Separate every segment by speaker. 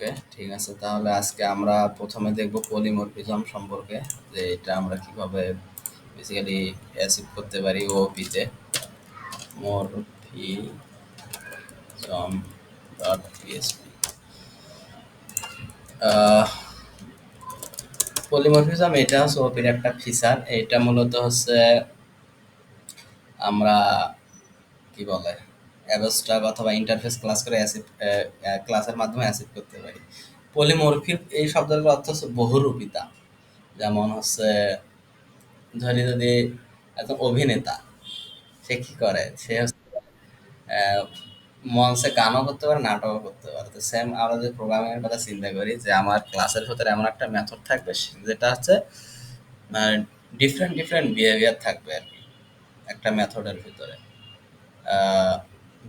Speaker 1: ওকে ঠিক আছে? তাহলে আজকে আমরা প্রথমে দেখব পলিমরফিজম সম্পর্কে, যে এটা আমরা কীভাবে বেসিক্যালি অ্যাচিভ করতে পারি ওপিতে মরফিজম ডট পিএসপি পলিমরফিজম এটা হচ্ছে ওপির একটা ফিচার এটা মূলত হচ্ছে আমরা কি বলে? অ্যাবস্ট্রাক অথবা ইন্টারফেস ক্লাস করে অ্যাসিড ক্লাসের মাধ্যমে অ্যাসিড করতে পারি। পলিমরফিক এই শব্দের অর্থ হচ্ছে বহুরূপিতা। যেমন হচ্ছে, ধরি যদি একজন অভিনেতা, সে কী করে? সে হচ্ছে মঞ্চে গানও করতে পারে, নাটকও করতে পারে। তো সেম আমরা যদি প্রোগ্রামিংয়ের কথা চিন্তা করি যে আমার ক্লাসের ভেতরে এমন একটা মেথড থাকবে, যেটা হচ্ছে ডিফারেন্ট ডিফারেন্ট বিহেভিয়ার থাকবে আর কি। একটা মেথডের ভিতরে।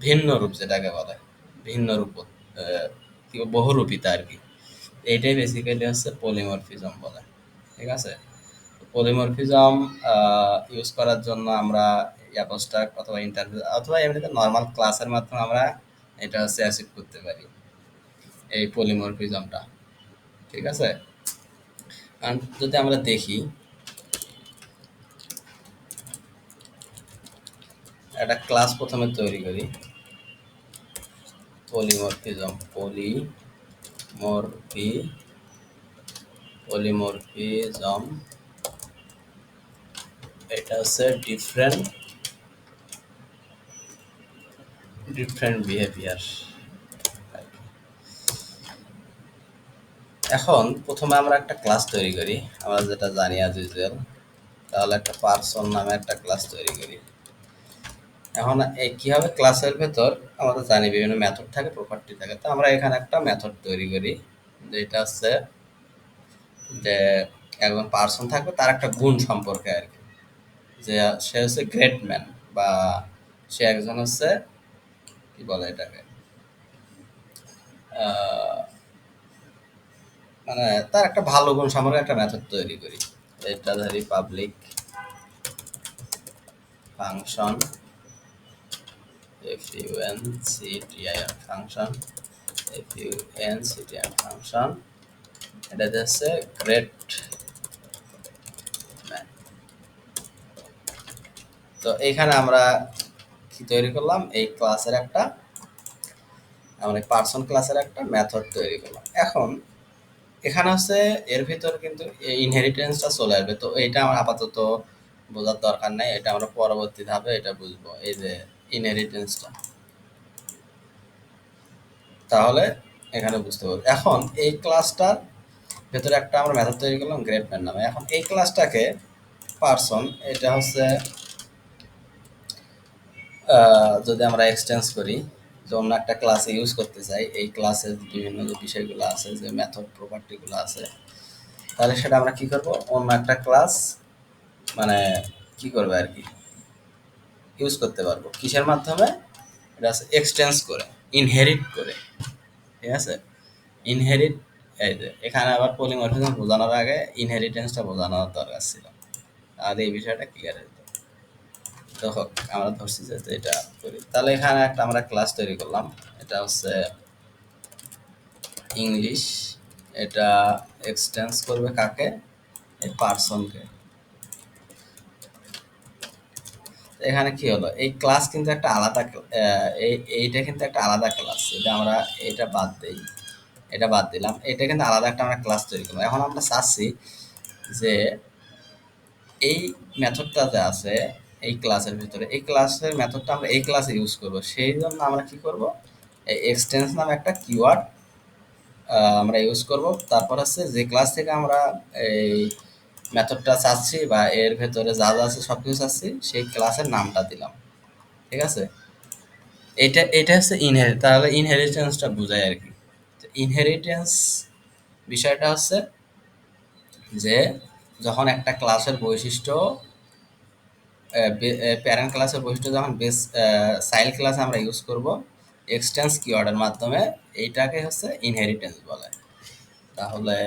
Speaker 1: ভিন্ন রূপ যেটাকে বলে, ভিন্ন রূপ কি বহুরূপিতা আর কি। এইটাই বেসিক্যালি হচ্ছে পলিমরফিজম বলে, ঠিক আছে? পলিমরফিজম ইউজ করার জন্য আমরা অ্যাপোস্টাক অথবা ইন্টারভিউ অথবা এমনিতে নর্মাল ক্লাসের মাধ্যমে আমরা এটা হচ্ছে অ্যাচিভ করতে পারি, এই পলিমরফিজমটা ঠিক আছে? যদি আমরা দেখি, একটা ক্লাস প্রথমে তৈরি করি। Polymorphism, polymorphy, polymorphism. এটা হচ্ছে ডিফারেন্ট ডিফারেন্ট বিহেভিয়ার এখন প্রথমে আমরা একটা ক্লাস তৈরি করি, আমরা যেটা জানি আজ তাহলে একটা পার্সন নামে একটা ক্লাস তৈরি করি। এখন এই কীভাবে ক্লাসের ভেতর আমাদের জানি বিভিন্ন মেথড থাকে প্রপার্টি থাকে। তো আমরা এখানে একটা মেথড তৈরি করি, যেটা হচ্ছে যে একজন পার্সন থাকবে, তার একটা গুণ সম্পর্কে আর কি। যে সে হচ্ছে গ্রেট ম্যান বা সে একজন হচ্ছে, কি বলে এটাকে? মানে তার একটা ভালো গুণ সম্পর্কে একটা মেথড তৈরি করি। এটা ধরি public function functr function functr function এটা হচ্ছে গ্রেট তো এইখানে আমরা কি তৈরি করলাম? এই ক্লাসের একটা, আমরা পার্সন ক্লাসের একটা মেথড তৈরি করলাম। এখন, এখানে হচ্ছে এর ভিতর কিন্তু ইনহেরিটেন্সটা চলে আসবে। তো এইটা আমার আপাতত বোঝার দরকার নাই। এটা আমরা পরবর্তী ধাপে এটা বুঝব। এই যে ইনহেরিটেন্সটা তাহলে এখানে বুঝতে পারব। এখন এই ক্লাসটার ভেতরে একটা আমরা মেথড তৈরি করলাম গ্রেড ম্যান নামে। এখন এই ক্লাসটাকে পার্সন এটা হচ্ছে যদি আমরা এক্সটেন্স করি যে অন্য একটা ক্লাসে ইউজ করতে চাই, এই ক্লাসের বিভিন্ন যে বিষয়গুলো আছে, যে মেথড প্রপার্টিগুলো আছে, তাহলে সেটা আমরা কি করব? অন্য একটা ক্লাস মানে কি করবে আর কি? ইউজ করতে পারব। কিসের মাধ্যমে? এটা আছে এক্সটেন্স করে ইনহেরিট করে। ঠিক আছে? ইনহেরিট এই যে, এখানে আবার পলিমরফিজম বোঝানোর আগে ইনহেরিটেন্সটা বোঝানোর দরকার ছিল। আর এই বিষয়টা ক্লিয়ার হতো তো হোক, আমরা ধরছি যে এটা করি। তাহলে এখানে একটা আমরা ক্লাস তৈরি করলাম। এটা হচ্ছে ইংলিশ এটা এক্সটেন্স করবে কাকে? এই পার্সনকে এখানে কি হলো? এই ক্লাস কিন্তু একটা আলাদা এই, এইটা কিন্তু একটা আলাদা ক্লাস এটা আমরা এটা বাদ দিই, এটা বাদ দিলাম। এটা কিন্তু আলাদা একটা আমরা ক্লাস তৈরি করলাম এখন আমরা চাচ্ছি যে এই মেথডটা মেথডটাতে আছে, এই ক্লাসের ভিতরে, এই ক্লাসের মেথডটা আমরা এই ক্লাসে ইউজ করব। সেই জন্য আমরা কি করব? এই এক্সটেন্স নামে একটা কিওয়ার্ড আমরা ইউজ করব। তারপর হচ্ছে যে ক্লাস থেকে আমরা এই মেথডটা চাচ্ছি বা এর ভেতরে যা যা আছে সব কিছু চাচ্ছি, সেই ক্লাসের নামটা দিলাম। ঠিক আছে? এটা এটা হচ্ছে ইনহেরি তাহলে ইনহেরিটেন্সটা বোঝায় আর কি। ইনহেরিটেন্স বিষয়টা হচ্ছে যে, যখন একটা ক্লাসের বৈশিষ্ট্য প্যারেন্ট ক্লাসের বৈশিষ্ট্য যখন বেস চাইল্ড ক্লাস আমরা ইউজ করব এক্সটেন্স কিওয়ার্ডের মাধ্যমে এইটাকে হচ্ছে ইনহেরিটেন্স বলে। তাহলে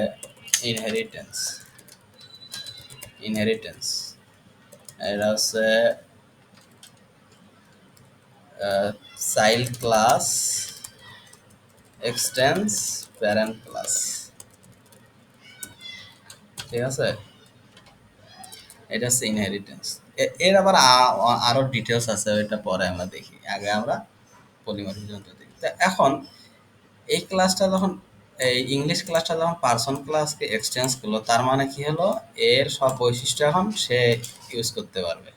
Speaker 1: ইনহেরিটেন্স ইনহেরিটেন্স এটা হচ্ছে child class extends parent class ঠিক আছে? এটা হচ্ছে ইনহেরিটেন্স এর আবার আরও ডিটেলস আছে, ওইটা পরে আমরা দেখি। আগে আমরা পলিমরফিজমটা দেখি। তা এখন, এই ক্লাসটা যখন এই ইংলিশ ক্লাসটা যখন পার্সন ক্লাসকে এক্সচেঞ্জ করল, তার মানে কি হলো? এর সব বৈশিষ্ট্য এখন সে ইউজ করতে পারবে।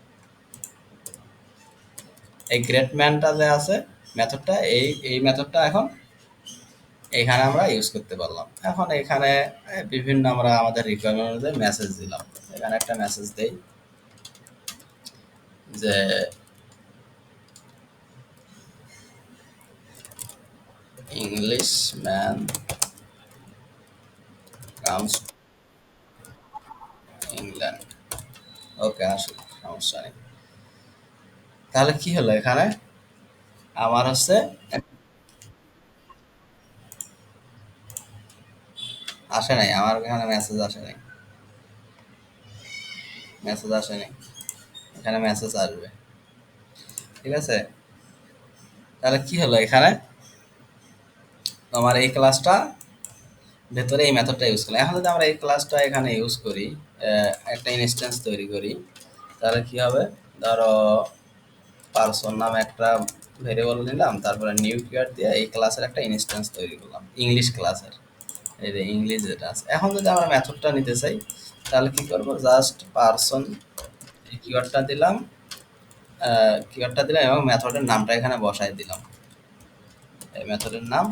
Speaker 1: এই গ্রেট ম্যানটা যে আছে মেথডটা এই এই মেথডটা এখন এখানে আমরা ইউজ করতে পারলাম। এখন এখানে বিভিন্ন আমরা আমাদের রিকোয়ারমেন্ট অনুযায়ী মেসেজ দিলাম। এখানে একটা মেসেজ দেই যে English man comes England okay আসুক সমস্যা নেই। তাহলে কি হলো এখানে? আমার হচ্ছে আসে নাই, আমার এখানে মেসেজ আসে নাই। মেসেজ আসে নাই। এখানে মেসেজ আসবে। ঠিক আছে? তাহলে কি হলো এখানে? তোমার এই ক্লাসটা ভেতরে এই মেথডটা ইউজ করলাম। এখন যদি আমরা এই ক্লাসটা এখানে ইউজ করি একটা ইনস্ট্যান্স তৈরি করি, তাহলে কি হবে? ধরো পার্সন নাম একটা ভেরিয়েবল নিলাম, তারপরে নিউ কিওয়ার্ড দিয়ে এই ক্লাসের একটা ইনস্ট্যান্স তৈরি করলাম ইংলিশ ক্লাসের এই যে ইংলিশ যেটা আছে। এখন যদি আমরা মেথডটা নিতে চাই, তাহলে কি করব? জাস্ট পার্সন এই কিওয়ার্ডটা দিলাম কিওয়ার্ডটা দিলাম এবং মেথডের নামটা এখানে বসাই দিলাম। এই মেথডের নাম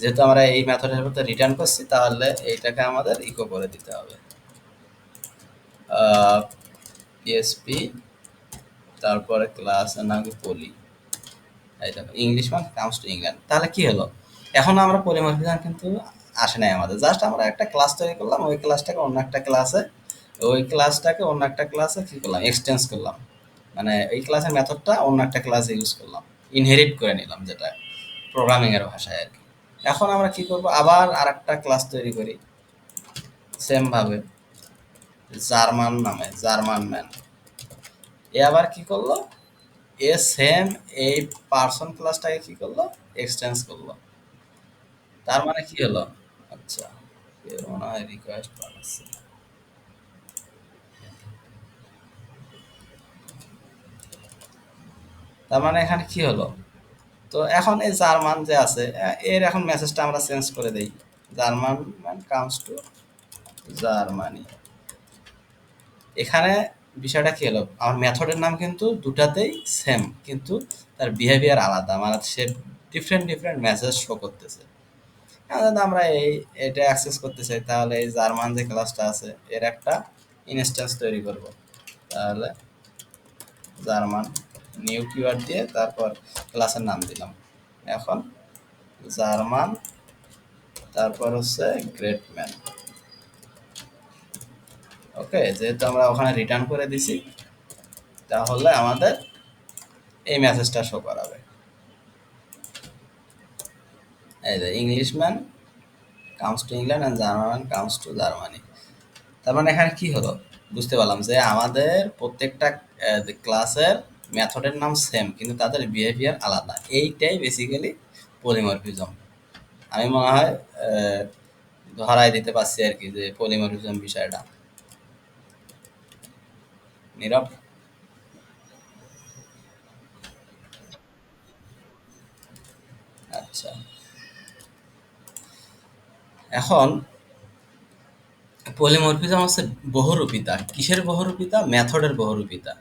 Speaker 1: যেহেতু আমরা এই মেথডের মধ্যে রিটার্ন করছি, তাহলে এইটাকে আমাদের ইকো করে দিতে হবে। পিএসপি তারপরে ক্লাস নাম পলি এই দেখো ইংলিশ মান কামস টু ইংল্যান্ড তাহলে কি হলো? এখন আমরা পলিমরফিজম কিন্তু আসে নাই আমাদের। জাস্ট আমরা একটা ক্লাস তৈরি করলাম, ওই ক্লাসটাকে অন্য একটা ক্লাসে ওই ক্লাসটাকে অন্য একটা ক্লাসে কি করলাম? এক্সটেন্স করলাম। মানে এই ক্লাসের মেথডটা অন্য একটা ক্লাসে ইউজ করলাম। ইনহেরিট করে নিলাম যেটা প্রোগ্রামিংয়ের ভাষায় আর কি। এখন আমরা কি করব? আবার আর একটা ক্লাস তৈরি করি। সেম ভাবে। জার্মান নামে, জার্মান ম্যান। এ আবার কি করল? এ সেম এই পার্সন ক্লাসটাকে কি করল? এক্সটেন্স করল। তার মানে কি হলো? আচ্ছা মনে হয় রিকোয়েস্ট পাঠাচ্ছে। তার মানে এখানে কি হলো? তো এখন এই জার্মান যে আছে এর এখন মেসেজটা আমরা চেঞ্জ করে দেই। German man comes to Germany. এখানে বিষয়টা কি হলো? আমার মেথডের নাম কিন্তু দুটাতেই সেম কিন্তু তার বিহেভিয়ার আলাদা। মানে সে ডিফারেন্ট ডিফারেন্ট মেসেজ শো করতেছে। যদি আমরা এই, এটা অ্যাক্সেস করতে চাই, তাহলে এই জার্মান যে ক্লাসটা আছে, এর একটা ইনস্ট্যান্স তৈরি করব। তাহলে জার্মান নিউ কিওয়ার্ড দিয়ে তারপর ক্লাসের নাম দিলাম। এখন জার্মান, তারপর হচ্ছে গ্রেট ম্যান। ওকে, যেহেতু আমরা ওখানে রিটার্ন করে দিছি, তাহলে আমাদের এই মেসেজটা শো করাবে। এই যে Englishman comes to England and German comes to Germany তার মানে এখানে কি হলো? বুঝতে পারলাম যে আমাদের প্রত্যেকটা ক্লাসের মেথডের নাম সেম কিন্তু তাদের বিহেভিয়ার আলাদা। এইটাই বেসিক্যালি পলিমরফিজম আমি মনে হয় ধরাই দিতে পারছি আর কি যে পলিমরফিজম বিষয়টা। নীরব? আচ্ছা। এখন পলিমরফিজম হচ্ছে বহুরূপিতা। কিসের বহুরূপিতা? মেথডের বহুরূপিতা।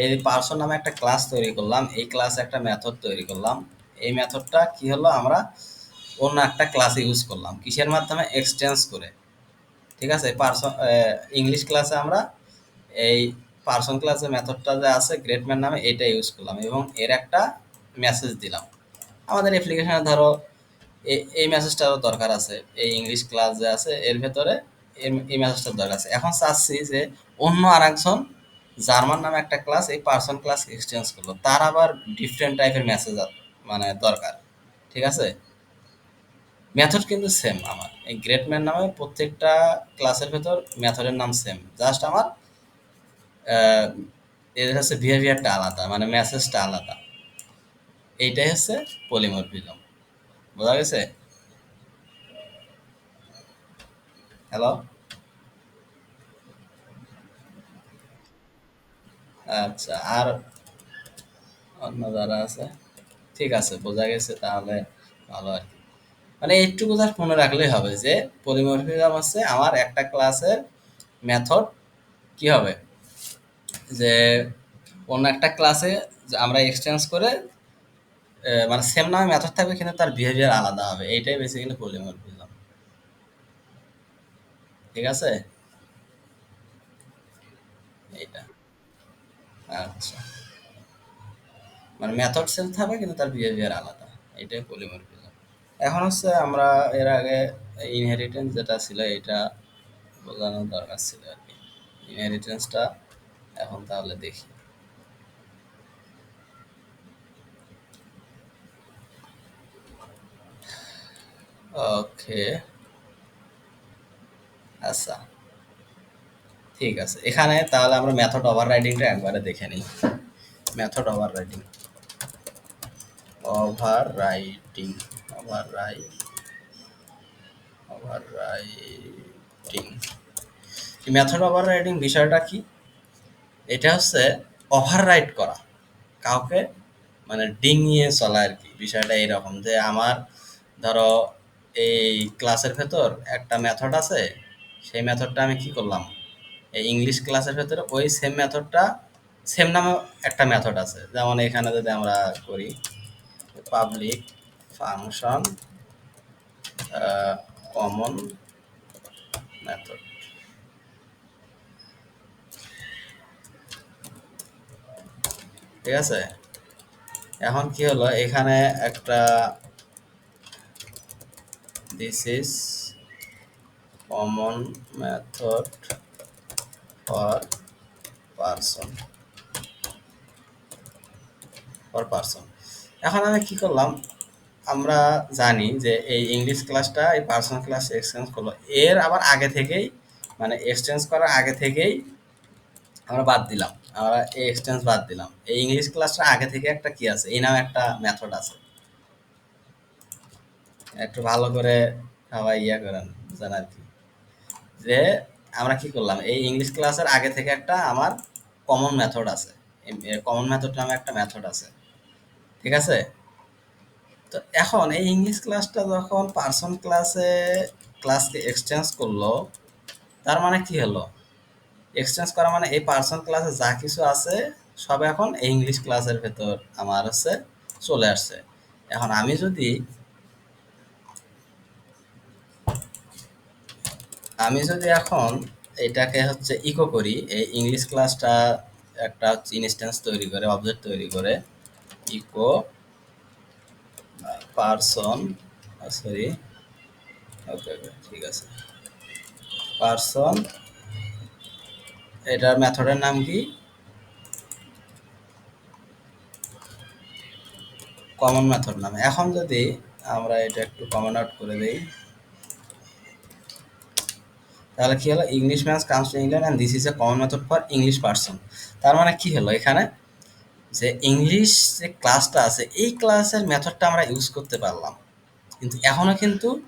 Speaker 1: এই পার্সন নামে একটা ক্লাস তৈরি করলাম, এই ক্লাসে একটা মেথড তৈরি করলাম। এই মেথডটা কি হলো, আমরা অন্য একটা ক্লাসে ইউজ করলাম। কিসের মাধ্যমে? এক্সচেঞ্জ করে। ঠিক আছে? পার্সন ইংলিশ ক্লাসে আমরা এই পার্সন ক্লাসে মেথডটা যে আছে গ্রেটম্যান নামে এটা ইউজ করলাম এবং এর একটা মেসেজ দিলাম। আমাদের অ্যাপ্লিকেশনে ধরো এই মেসেজটারও দরকার আছে। এই ইংলিশ ক্লাস যে আছে, এর ভেতরে এই মেসেজটার দরকার আছে। এখন চাচ্ছি যে অন্য আর একজন জার্মান নামে একটা ক্লাস এই পার্সন ক্লাস এক্সচেঞ্জ করল। তার আবার ডিফারেন্ট টাইপের মেসেজ মানে দরকার, ঠিক আছে? মেথড কিন্তু সেম আমার। এই গ্রেটম্যান নামে প্রত্যেকটা ক্লাসের ভেতর মেথডের নাম সেম জাস্ট আমার এদের হচ্ছে বিহেভিয়ারটা আলাদা মানে মেসেজটা আলাদা। এইটাই হচ্ছে পলিমরফিজম বোঝা গেছে? হ্যালো আচ্ছা আর অন্য যারা আছে? ঠিক আছে, বোঝা গেছে তাহলে ভালো আর কি। মানে এইটুকু জাস্ট মনে রাখলেই হবে যে, পলিমরফিজম হচ্ছে আমার একটা ক্লাসের মেথড কি হবে? যে, অন্য একটা ক্লাসে আমরা এক্সচেঞ্জ করে মানে সেম নামে মেথড থাকবে, কিন্তু তার বিহেভিয়ার আলাদা হবে। এইটাই বেসিক্যালি পলিমরফিজম ঠিক আছে? এইটা। আচ্ছা। মানে মেথড সেম থাকবে কিন্তু তার বিহেভিয়ার আলাদা। এটাই পলিমরফিজম এখন হচ্ছে আমরা এর আগে ইনহেরিটেন্স যেটা ছিল এটা বোঝানোর দরকার ছিল আর কি। ইনহেরিটেন্সটা এখন তাহলে দেখি। ওকে আচ্ছা। ঠিক আছে। এখানে তাহলে আমরা মেথড ওভাররাইডিংটা একবারে দেখে নিই। Method overriding overriding override overriding method overriding বিষয়টা কি? এটা হচ্ছে ওভাররাইড করা। কাউকে মানে ডিঙিয়ে চলা আর কি। বিষয়টা এইরকম যে আমার ধরো এই ক্লাসের ভেতর একটা মেথড আছে, সেই মেথডটা আমি কি করলাম? এই ইংলিশ ক্লাসের ভেতরে ওই সেম মেথডটা সেম নামে একটা মেথড আছে। যেমন এখানে যদি আমরা করি পাবলিক ফাংশন কমন মেথড ঠিক আছে? এখন কি হলো? এখানে একটা this is common method for person for person এখন আমি কি করলাম? আমরা জানি যে এই ইংলিশ ক্লাসটা এই পার্সন ক্লাস এক্সচেঞ্জ করল। এর আবার আগে থেকেই মানে এক্সচেঞ্জ করার আগে থেকেই আমরা বাদ দিলাম। আমরা এই এক্সচেঞ্জ বাদ দিলাম। এই ইংলিশ ক্লাসটা আগে থেকে একটা কি আছে? এই নামে একটা মেথড আছে। একটু ভালো করে সবাই ইয়া করেন আর কি যে আমরা কি করলাম? এই ইংলিশ ক্লাসের আগে থেকে একটা আমার কমন মেথড আছে। কমন মেথড নামে একটা মেথড আছে। ঠিক আছে? তো এখন এই ইংলিশ ক্লাসটা যখন পার্সন ক্লাসে ক্লাসকে এক্সচেঞ্জ করল, তার মানে কি হলো? এক্সচেঞ্জ করা মানে এই পার্সন ক্লাসে যা কিছু আছে, সব এখন এই ইংলিশ ক্লাসের ভেতর আমার হচ্ছে চলে আসছে। এখন আমি যদি আমি যদি এখন এটাকে হচ্ছে ইকো করি, এই ইংলিশ ক্লাসটা একটা হচ্ছে ইনস্ট্যান্স তৈরি করে অবজেক্ট তৈরি করে echo person sorry okay okay ঠিক আছে। পারসন এটার মেথডের নাম কি? কমন মেথড নাম। এখন যদি আমরা এটা একটু কমন আউট করে দেই তাহলে কি হলো? English mans comes to England and this is a common method for English person তার মানে কি হলো এখানে? যে ইংলিশ যে ক্লাসটা আছে, এই ক্লাসের মেথডটা আমরা ইউজ করতে পারলাম। কিন্তু এখনও কিন্তু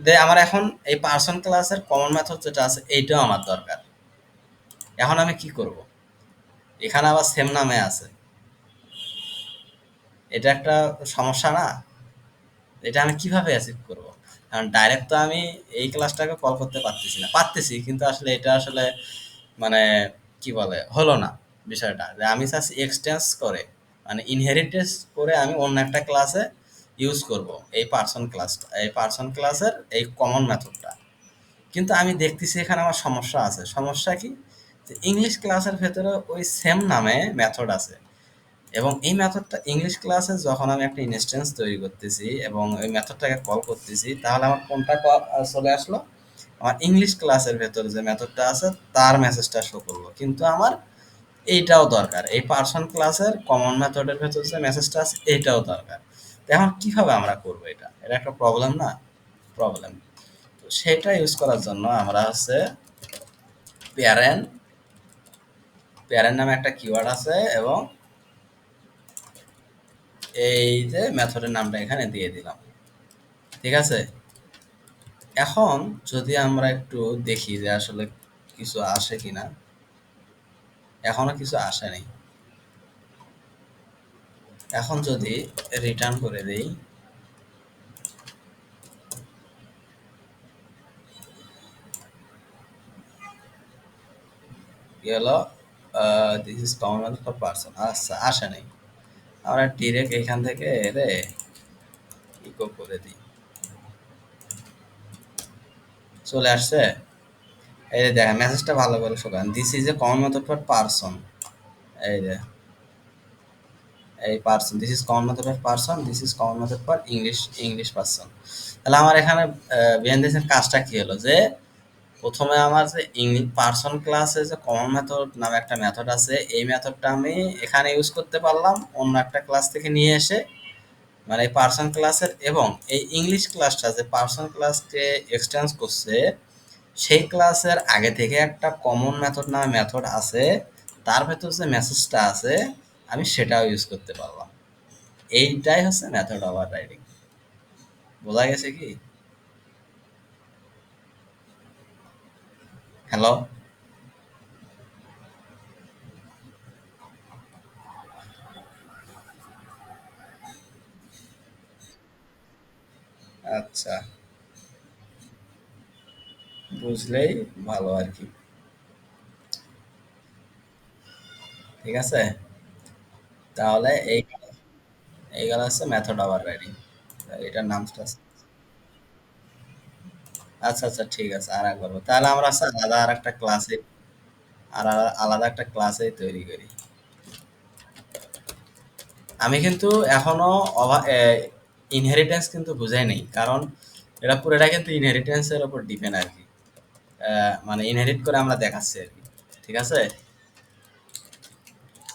Speaker 1: যে আমার এখন এই পার্সন ক্লাসের কমন মেথড যেটা আছে, এইটাও আমার দরকার। এখন আমি কি করব? এখানে আবার সেম নামে আছে। এটা একটা সমস্যা না? এটা আমি কীভাবে অ্যাচিভ করব? কারণ ডাইরেক্ট তো আমি এই ক্লাসটাকে কল করতে পারতেছি না। পারতেছি, কিন্তু আসলে এটা আসলে মানে কি বলে, হলো না বিষয়টা। যে আমি চাচ্ছি এক্সটেন্স করে মানে ইনহেরিটেন্স করে আমি অন্য একটা ক্লাসে ইউজ করব, এই পার্সন ক্লাসটা এই পার্সন ক্লাসের এই কমন মেথডটা কিন্তু আমি দেখতেছি এখানে আমার সমস্যা আছে। সমস্যা কি? যে ইংলিশ ক্লাসের ভেতরে ওই সেম নামে মেথড আছে। এবং এই মেথডটা ইংলিশ ক্লাসে যখন আমি একটা ইনস্ট্যান্স তৈরি করতেছি এবং ওই মেথডটাকে কল করতেছি, তাহলে আমার কোনটা চলে আসলো? আমার ইংলিশ ক্লাসের ভেতরে যে মেথডটা আছে, তার মেসেজটা শো করল। কিন্তু আমার এইটাও দরকার। এই পার্সন ক্লাসের কমন মেথডের ভেতর যে মেসেজটা আছে, এইটাও দরকার। এখন কীভাবে আমরা করব এটা? এটা একটা প্রবলেম না? প্রবলেম তো সেটা ইউজ করার জন্য আমরা হচ্ছে প্যারেন্ট প্যারেন্ট নামে একটা কিওয়ার্ড আছে এবং এই যে মেথডের নামটা এখানে দিয়ে দিলাম। ঠিক আছে? এখন যদি আমরা একটু দেখি যে আসলে কিছু আসে কিনা। এখনও কিছু আসে নাই। এখন যদি রিটার্ন করে দেই। হলো? This is common for person আচ্ছা আসে নাই। আমরা ডিরেক্ট এখান থেকে রে ইকো করে দিই। চলে আসছে। এই যে দেখেন মেসেজটা ভালো করে শোকান। This is a common method for person এই যে। এই person this is common method for person this is common method for English English person তাহলে আমার এখানে বিহাইন্ড দিসের কাজটা কি হলো? যে প্রথমে আমার যে ইংলিশ পার্সন ক্লাসে যে কমন মেথড নামে একটা মেথড আছে, এই মেথডটা আমি এখানে ইউজ করতে পারলাম, অন্য একটা ক্লাস থেকে নিয়ে এসে। মানে পার্সন ক্লাসের এবং এই ইংলিশ ক্লাসটা যে পার্সন ক্লাসকে এক্সটেন্স করছে, সেই ক্লাসের আগে থেকে একটা কমন মেথড নামে মেথড আছে, তার ভেতর যে মেসেজটা আছে, আমি সেটাও ইউজ করতে পারলাম। এইটাই হচ্ছে মেথড ওভার রাইডিং বোঝা গেছে কি? হ্যালো আচ্ছা। বুঝলেই ভালো আর কি। ঠিক আছে? তাহলে এই এইগুলো হচ্ছে মেথড ওভার রাইডিং এটার নামটা আচ্ছা আচ্ছা ঠিক আছে আর একবার। তাহলে আমরা হচ্ছে আলাদা আর একটা ক্লাসে আর আলা- আলাদা একটা ক্লাসে তৈরি করি। আমি কিন্তু এখনও ইনহেরিটেন্স কিন্তু বুঝাই নেই কারণ এটা পুরোটা কিন্তু ইনহেরিটেন্সের উপর ডিপেন্ড আর কি। আহ, মানে ইনহেরিট করে আমরা দেখাচ্ছি আর কি ঠিক আছে?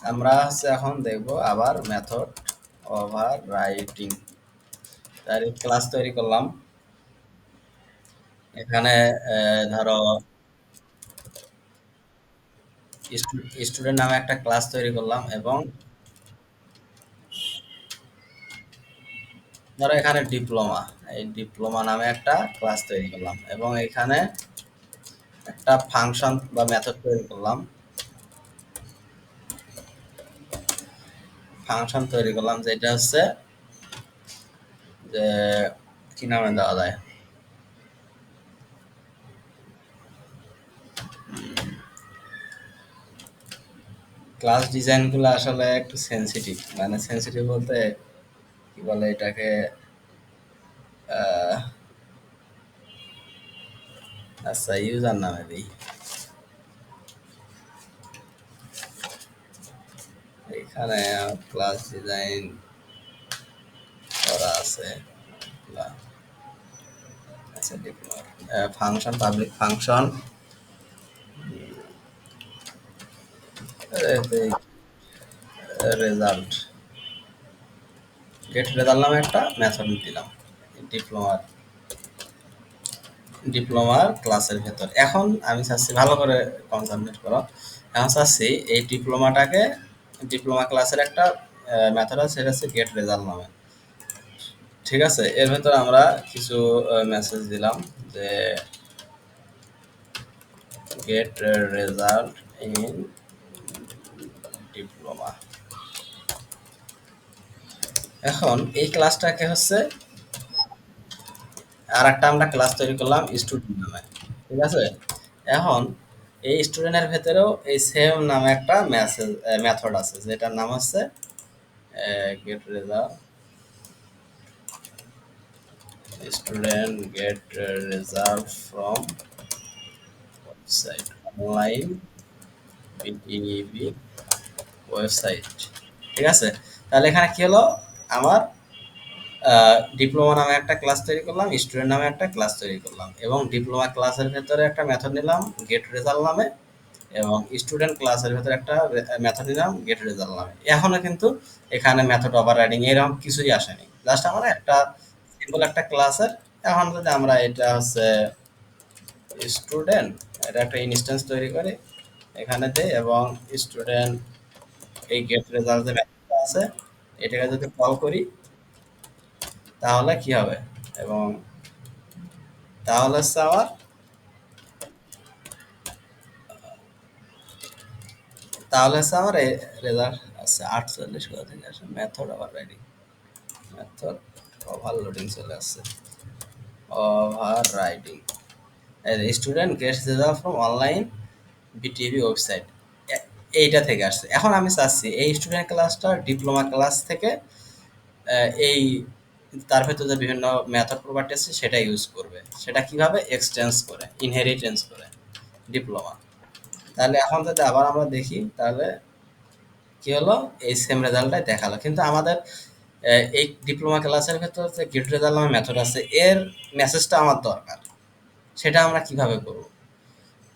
Speaker 1: আমরা হচ্ছে এখন দেখব আবার মেথড ওভার রাইটিং তার ক্লাস তৈরি করলাম। এখানে ধরো স্টুডেন্ট নামে একটা ক্লাস তৈরি করলাম এবং ধরো এখানে ডিপ্লোমা, এই ডিপ্লোমা নামে একটা ক্লাস তৈরি করলাম এবং এখানে একটা ফাংশন বা মেথড তৈরি করলাম। ফাংশন তৈরি করলাম, যেটা হচ্ছে, যে, কি নামে দেওয়া যায়? ক্লাস ডিজাইনগুলো আসলে একটু সেন্সিটিভ মানে সেন্সিটিভ বলতে কি বলে এটাকে আচ্ছা ইউজার নামে দিই। এখানে ক্লাস ডিজাইন করা আছে। আচ্ছা function public function result get result নামে একটা মেথড দিলাম ডিপ্লোমার ডিপ্লোমার ক্লাসের ভেতর। এখন আমি চাচ্ছি ভালো করে কনসেন্ট্রেট করো। এখন চাচ্ছি এই ডিপ্লোমাটাকে ডিপ্লোমা ক্লাসের একটা মেথড আছে, সেটা হচ্ছে গেট রেজাল্ট নামে। ঠিক আছে? এর ভেতর আমরা কিছু মেসেজ দিলাম যে গেট রেজাল্ট ইন এখন এই ক্লাসটাকে হচ্ছে আর একটা আমরা ক্লাস তৈরি করলাম স্টুডেন্ট নামে, ঠিক আছে? এখন এই স্টুডেন্টের ভেতরেও এই সেম নামে একটা মেসেজ মেথড আছে, যেটার নাম হচ্ছে get result student get result from website online website ঠিক আছে? তাহলে এখানে কি হলো? আমার ডিপ্লোমা নামে একটা ক্লাস তৈরি করলাম স্টুডেন্ট নামে একটা ক্লাস তৈরি করলাম এবং ডিপ্লোমা ক্লাসের ভেতরে একটা মেথড নিলাম গেট রেজাল্ট নামে এবং স্টুডেন্ট ক্লাসের ভেতরে একটা মেথড নিলাম গেট রেজাল্ট নামে। এখনও কিন্তু এখানে মেথড ওভার রাইডিং এরকম কিছুই আসেনি। জাস্ট আমার একটা সিম্পল একটা ক্লাসের এখন যদি আমরা এটা হচ্ছে স্টুডেন্ট এটা একটা ইনস্ট্যান্স তৈরি করে, এখানে দেই এবং স্টুডেন্ট এই গেট রেজাল্ট যে আছে। এটাকে যদি কল করি, তাহলে কি হবে? এবং তাহলে হচ্ছে আমার, তাহলে হচ্ছে আমার রেজাল্ট আছে আটচল্লিশ কোথা থেকে আসে মেথড আবার রাইডিং মেথড ওভারলোডিং চলে আসছে। Overriding student gets result from online BTV website এইটা থেকে আসছে। এখন আমি চাচ্ছি এই স্টুডেন্ট ক্লাসটা ডিপ্লোমা ক্লাস থেকে এই তার ভেতরে যে বিভিন্ন মেথড প্রপার্টি আছে, সেটা ইউজ করবে। সেটা কীভাবে? এক্সচেঞ্জ করে ইনহেরিটেন্স করে ডিপ্লোমা তাহলে এখন যদি আবার আমরা দেখি, তাহলে কি হলো? এই সেম রেজাল্টটাই দেখাল। কিন্তু আমাদের এই ডিপ্লোমা ক্লাসের ক্ষেত্রে যে গেট রেজাল্ট নামে মেথড আছে, এর মেসেজটা আমার দরকার। সেটা আমরা কীভাবে করব?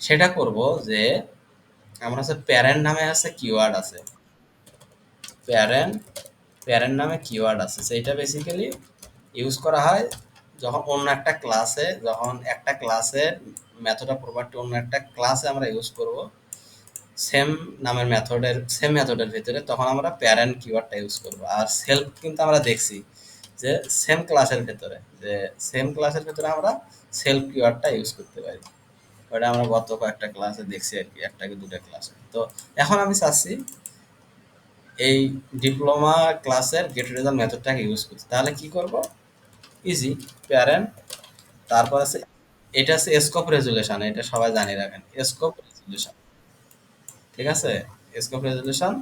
Speaker 1: সেটা করব যে আমরা হচ্ছে প্যারেন্ট নামে আছে কিওয়ার্ড আছে। প্যারেন্ট প্যারেন্ট নামে কিওয়ার্ড আছে। সেইটা বেসিক্যালি ইউজ করা হয় যখন অন্য একটা ক্লাসে যখন একটা ক্লাসের মেথড প্রপার্টি অন্য একটা ক্লাসে আমরা ইউজ করব সেম নামের মেথডের সেম মেথডের ভিতরে তখন আমরা প্যারেন্ট কিওয়ার্ডটা ইউজ করব। আর সেলফ কিন্তু আমরা দেখছি যে সেম ক্লাসের ভেতরে, যে সেম ক্লাসের ভেতরে আমরা সেলফ কিওয়ার্ডটা ইউজ করতে পারি। ওটা আমরা গত কয়েকটা ক্লাসে দেখছি আর কি একটা কি দুটা ক্লাসে। তো এখন আমি চাচ্ছি এই ডিপ্লোমা ক্লাসের গেট রেজাল্ট মেথডটাকে ইউজ করছি তাহলে কি করব? ইজি প্যারেন্ট তারপর আছে, এটা আছে স্কোপ রেজুলেশন এটা সবাই জানি রাখেন স্কোপ রেজুলেশন ঠিক আছে? স্কোপ রেজুলেশন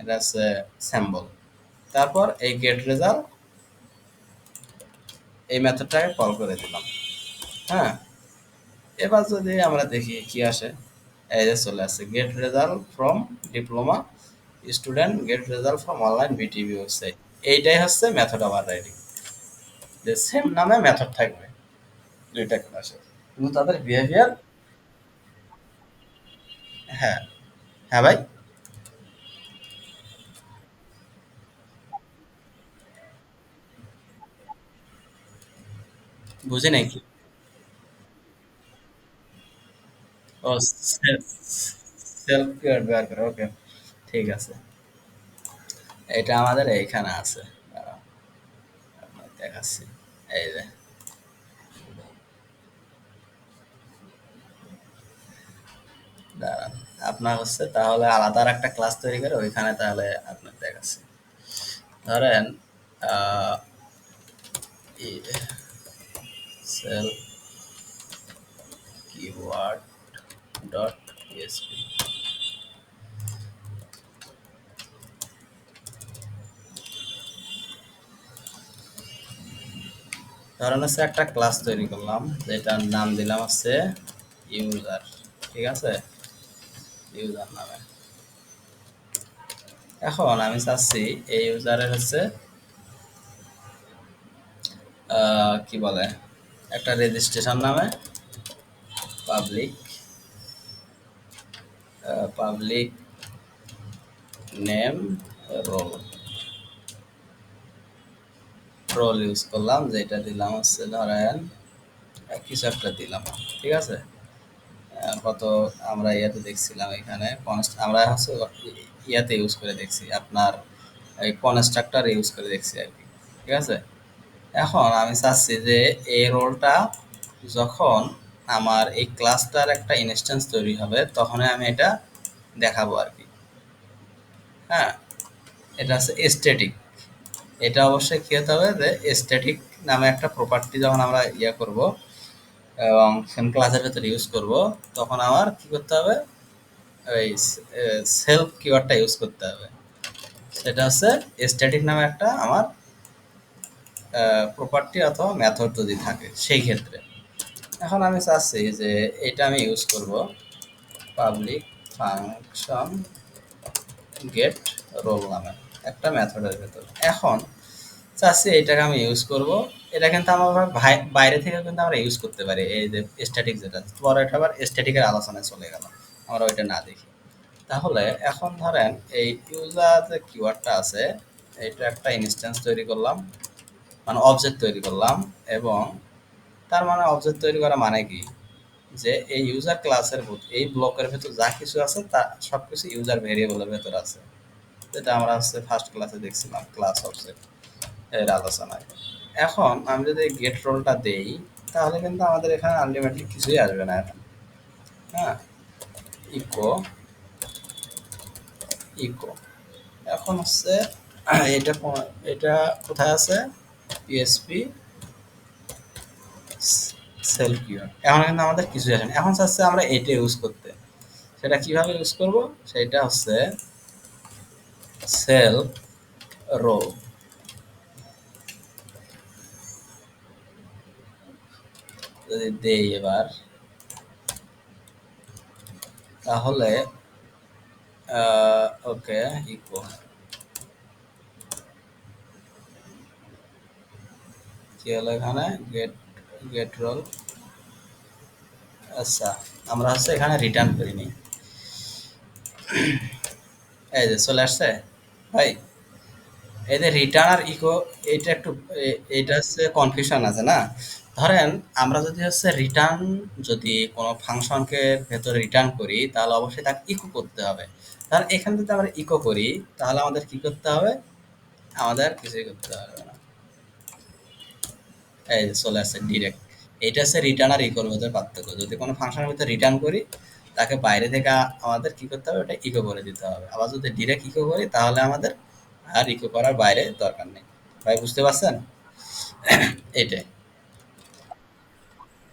Speaker 1: এটা আছে স্যাম্বল তারপর এই গেট রেজাল্ট এই মেথডটাকে কল করে দিলাম। হ্যাঁ? এবার যদি আমরা দেখি কি আসে, এই যে চলে আসে get result from diploma student get result from online BTV website এইটাই হচ্ছে মেথড ওভার রাইডিং যে সেম নামে মেথড থাকবে দুইটা ক্লাসে কিন্তু তাদের বিহেভিয়ার হ্যাঁ। হ্যাঁ ভাই? বুঝে নাই কি সেলফ বের করে ওকে ঠিক আছে। এটা আমাদের এইখানে আছে। দেখাচ্ছি। এই যে। আপনার হচ্ছে তাহলে আলাদা আর একটা ক্লাস তৈরি করে ওইখানে তাহলে আপনার দেখাচ্ছি। ধরেন সেল কিওয়ার্ড ডট পিএসপি ধরেন হচ্ছে একটা ক্লাস তৈরি করলাম, যেটার নাম দিলাম হচ্ছে ইউজার ঠিক আছে? ইউজার নামে। এখন আমি চাচ্ছি এই ইউজারের হচ্ছে কি বলে? একটা রেজিস্ট্রেশন নামে public public name roll roll use করলাম, যেটা দিলাম হচ্ছে ধরেন কিছু একটা দিলাম, ঠিক আছে? কত আমরা ইয়াতে দেখছিলাম এখানে আমরা হচ্ছে ইয়াতে ইউজ করে দেখছি, আপনার এই কনস্ট্রাক্টর ইউজ করে দেখছি আর কি, ঠিক আছে? এখন আমি চাচ্ছি যে এই রোলটা যখন আমার এই ক্লাসটার একটা ইনস্ট্যান্স তৈরি হবে, তখনই আমি এটা দেখাবো আর কি। হ্যাঁ এটা হচ্ছে এস্থেটিক এটা অবশ্যই কি হতে হবে যে এস্থেটিক নামে একটা প্রপার্টি যখন আমরা ইয়ে করব এবং সেম ক্লাসের ভেতরে ইউজ করব, তখন আমার কি করতে হবে? ওই সেলফ কিওয়ার্ডটা ইউজ করতে হবে। সেটা হচ্ছে এস্থেটিক নামে একটা আমার প্রপার্টি অথবা মেথড যদি থাকে, সেই ক্ষেত্রে। এখন আমি চাচ্ছি যে এটা আমি ইউজ করব। পাবলিক ফাংশন গেট রোল নামে একটা মেথডের ভেতর। এখন চাচ্ছি এটাকে আমি ইউজ করব। এটা কিন্তু আমার বাইরে থেকে কিন্তু আমরা ইউজ করতে পারি। এই যে স্ট্যাটিক যেটা, পরে এটা আবার স্ট্যাটিকের আলোচনায় চলে গেল। আমরা ওইটা না দেখি। তাহলে এখন ধরেন এই ইউজার যে কিওয়ার্ডটা আছে, এটা একটা ইনস্ট্যান্স তৈরি করলাম মানে অবজেক্ট তৈরি করলাম, এবং তার মানে অবজেক্ট তৈরি করা মানে কি? যে এই ইউজার ক্লাসের এই ব্লকের ভেতর যা কিছু আছে তা সব কিছু ইউজার ভেরিয়েবলের ভেতর আছে। যেটা আমরা হচ্ছে ফার্স্ট ক্লাসে দেখছিলাম ক্লাস অবজেক্ট এর আলোচনায়। এখন আমি যদি গেট রোলটা দেই, তাহলে কিন্তু আমাদের এখানে আলটিমেটলি কিছুই আসবে না এখন। হ্যাঁ? ইকো ইকো এখন হচ্ছে, এটা এটা কোথায় আছে? পিএসপি সেলফ কিওয়ার্ড এখন কিন্তু আমাদের কিছু আসে এখন চাচ্ছে আমরা এটা ইউজ করতে। সেটা কীভাবে ইউজ করব? সেটা হচ্ছে সেল রো। যদি দেই এবার, তাহলে ওকে ইকো কি হলো এখানে? গেট গেট রোল আচ্ছা আমরা হচ্ছে এখানে রিটার্ন করিনি এই যে চলে আসছে? ভাই, এই যে রিটার্ন আর ইকো এইটা একটু, এ- এইটা হচ্ছে কনফিউশন আছে না? ধরেন, আমরা যদি হচ্ছে রিটার্ন যদি কোনো ফাংশনকে ভেতরে রিটার্ন করি, তাহলে অবশ্যই তাকে ইকো করতে হবে। তাহলে এখানে যদি আমরা ইকো করি, তাহলে আমাদের কি করতে হবে? আমাদের কিছুই করতে হবে না। চলে আসছে ডিরেক্ট এটা হচ্ছে রিটার্ন আর ইকোর মধ্যে পার্থক্য। যদি কোনো ফাংশনের ভিতরে রিটার্ন করি, তাকে বাইরে থেকে আমাদের কি করতে হবে? ওটা ইকো করে দিতে হবে। আবার যদি ডিরেক্ট ইকো করি, তাহলে আমাদের আর ইকো করার বাইরে দরকার নেই। ভাই, বুঝতে পারছেন? এটাই।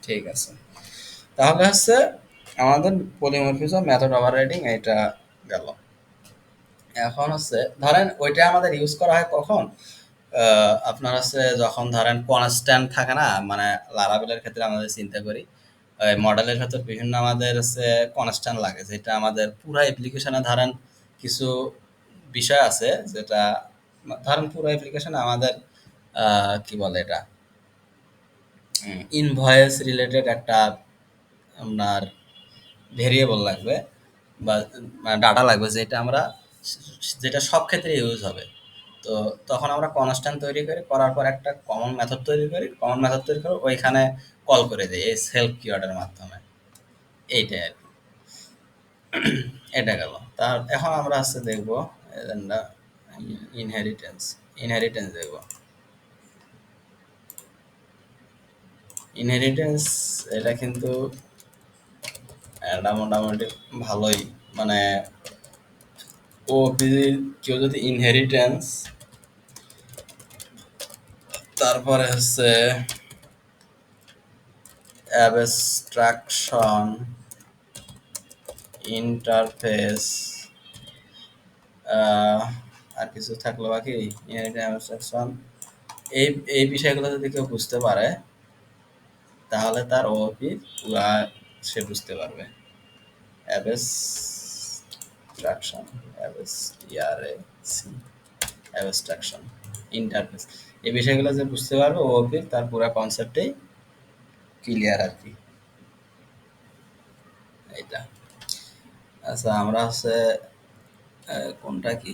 Speaker 1: ঠিক আছে। তাহলে হচ্ছে আমাদের পলিমরফিজম মেথড ওভাররাইডিং এটা গেল। এখন হচ্ছে, ধরেন ওইটা আমাদের ইউজ করা হয় কখন? আপনার হচ্ছে যখন ধরেন কনস্ট্যান্ট থাকে না মানে লারাবেলের ক্ষেত্রে আমাদের চিন্তা করি মডেলের ক্ষেত্রে বিভিন্ন আমাদের হচ্ছে কনস্ট্যান্ট লাগে। যেটা আমাদের পুরো অ্যাপ্লিকেশনে ধরেন কিছু বিষয় আছে, যেটা ধরেন পুরো অ্যাপ্লিকেশনে আমাদের কি বলে এটা? ইনভয়েস রিলেটেড একটা আপনার ভেরিয়েবল লাগবে বা ডাটা লাগবে, যেটা আমরা, যেটা সব ক্ষেত্রে ইউজ হবে। তো তখন আমরা কনস্ট্যান্ট তৈরি করি, করার পর একটা কমন মেথড তৈরি করি কমন মেথড তৈরি করে ওইখানে কল করে দিই, এই সেলফ কিওয়ার্ডের মাধ্যমে। এইটাই আর কি। এটা গেল। তার, এখন আমরা হচ্ছে দেখব ইনহেরিটেন্স ইনহেরিটেন্স দেখব। ইনহেরিটেন্স এটা কিন্তু, এটা মোটামুটি ভালোই মানে ও কেউ যদি ইনহেরিটেন্স তারপরে হচ্ছে অ্যাবস্ট্রাকশন ইন্টারফেস আর কিছু থাকল বাকি? অ্যাবস্ট্রাকশন এই এই বিষয়গুলো যদি কেউ বুঝতে পারে, তাহলে তার ওপি পুরা সে বুঝতে পারবে। Abstraction abs T R A C abstraction, interface. এই বিষয়গুলো যে বুঝতে পারব ওপি তার পুরা কনসেপ্টেই ক্লিয়ার আর কি। এইটা। আচ্ছা আমরা হচ্ছে কোনটা কি?